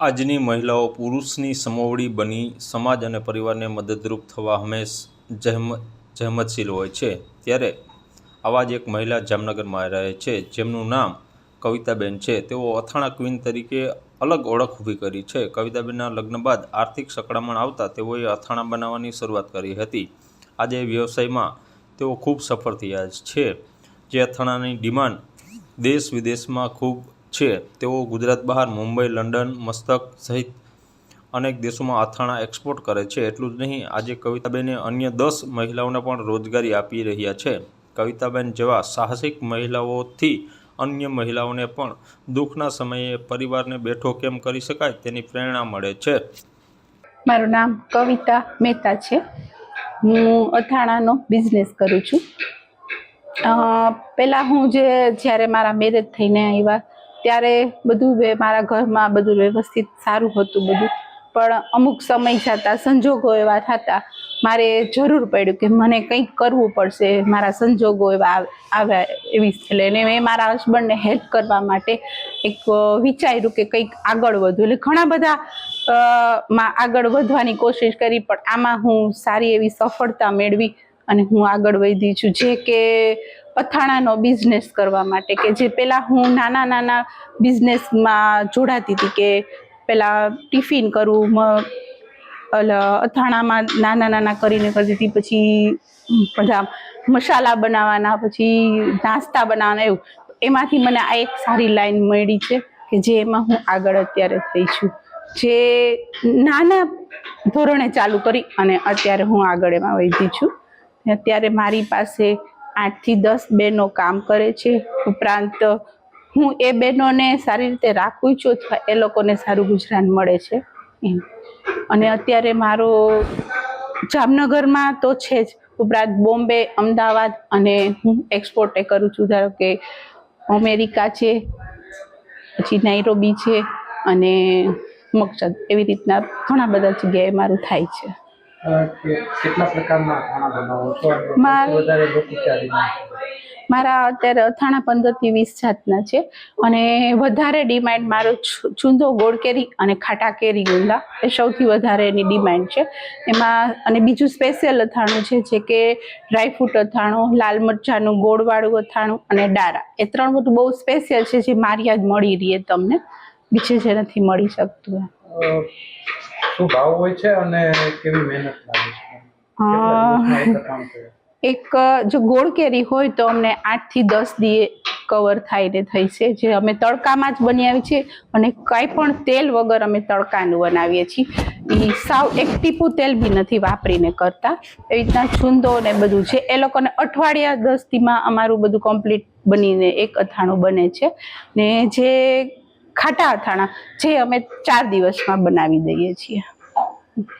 આજની મહિલાઓ પુરુષની સમોવડી બની સમાજ અને પરિવારને મદદરૂપ થવા હંમેશ જહેમ, જહેમતશીલ હોય છે. ત્યારે આવા જ એક મહિલા જામનગરમાં રહે છે, જેમનું નામ કવિતાબેન છે. તેઓ અથાણા ક્વીન તરીકે અલગ ઓળખ ઊભી કરી છે. કવિતાબેનના લગ્ન બાદ આર્થિક સકળામણ આવતા તેઓએ અથાણા બનાવવાની શરૂઆત કરી હતી. આજે વ્યવસાયમાં તેઓ ખૂબ સફળ થયા છે. જે અથાણાની ડિમાન્ડ દેશ વિદેશમાં ખૂબ છે. તેઓ ગુજરાત બહાર, મુંબઈ, લંડન, મસ્તક સહિત અનેક દેશોમાં અથાણા એક્સપોર્ટ કરે છે. એટલું જ નહીં, આજે કવિતાબેને અન્ય દસ મહિલાઓને પણ રોજગારી આપી રહ્યા છે. કવિતાબેન જેવા સાહસિક મહિલાઓથી અન્ય મહિલાઓને પણ દુઃખના સમયે પરિવારને બેઠો કેમ કરી શકાય તેની પ્રેરણા મળે છે. મારું નામ કવિતા મહેતા છે. હું અથાણાનો બિઝનેસ કરું છું. પહેલાં હું જે, જ્યારે મારા મેરેજ થઈને આવ્યા ત્યારે બધું મારા ઘરમાં બધું વ્યવસ્થિત સારું હતું બધું. પણ અમુક સમય જતાં, સંજોગો એવા થતા, મારે જરૂર પડ્યું કે મને કંઈક કરવું પડશે, મારા સંજોગો એવા આવ્યા એવી એટલે ને મેં મારા હસબન્ડને હેલ્પ કરવા માટે એક વિચાર્યું કે કંઈક આગળ વધુ. એટલે ઘણા બધા માં આગળ વધવાની કોશિશ કરી, પણ આમાં હું સારી એવી સફળતા મેળવી. અને હું આગળ વધી છું. જે કે અથાણાનો બિઝનેસ કરવા માટે કે જે પહેલાં હું નાના નાના બિઝનેસમાં જોડાતી હતી કે પહેલાં ટિફિન કરવું મ- અથાણામાં નાના નાના કરીને કરતી હતી, પછી બધા મસાલા બનાવવાના, પછી નાસ્તા બનાવવાના એવું. એમાંથી મને આ એક સારી લાઈન મળી છે કે જે એમાં હું આગળ અત્યારે થઈ છું. જે નાના ધોરણે ચાલુ કરી અને અત્યારે હું આગળ એમાં વધી છું. અત્યારે મારી પાસે આઠથી દસ બહેનો કામ કરે છે. ઉપરાંત હું એ બહેનોને સારી રીતે રાખું છું અથવા એ લોકોને સારું ગુજરાન મળે છે. એમ. અને અત્યારે મારો જામનગરમાં તો છે જ. ઉપરાંત બોમ્બે, અમદાવાદ અને હું એક્સપોર્ટ કરું છું. ધારો કે અમેરિકા છે, પછી નાઇરોબી છે અને મકસદ એવી રીતના ઘણા બધા જગ્યાએ મારું થાય છે. કેટલા પ્રકારના અથાણા બનાવો છો? મારે- વધારે મારા અત્યારે અથાણા પંદરથી વીસ જાતના છે. અને વધારે ડિમાન્ડ મારો છુંદો ગોળ કેરી અને ખાટા કેરી ગુંદા એ સૌથી વધારે એની ડિમાન્ડ છે. એમાં અને બીજું સ્પેશિયલ અથાણું છે જે કે ડ્રાયફ્રૂટ અથાણું લાલ મરચાંનું ગોળવાળું અથાણું અને ડારા. એ ત્રણ બધું બહુ સ્પેશિયલ છે જે મારી જ મળી રહે તમને. બીજે જે નથી મળી શકતું શું ભાવ હોય છે અને કેવી મહેનત લાગે છે? એક જો ગોળ કેરી હોય તો અમને આઠથી દસ દીએ કવર થાય ને થઈ છે. જે અમે તડકામાં જ બનાવીએ છીએ અને કાંઈ પણ તેલ વગર અમે તડકાનું બનાવીએ છીએ. એ સાવ એક ટીપું તેલ બી નથી વાપરીને કરતા. એવી રીતના છુંદો ને બધું છે. એ લોકોને અઠવાડિયા દસ દીમાં અમારું બધું કમ્પ્લીટ બનીને એક અથાણું બને છે. ને જે ખાટા અથાણા જે અમે ચાર દિવસમાં બનાવી દઈએ છીએ.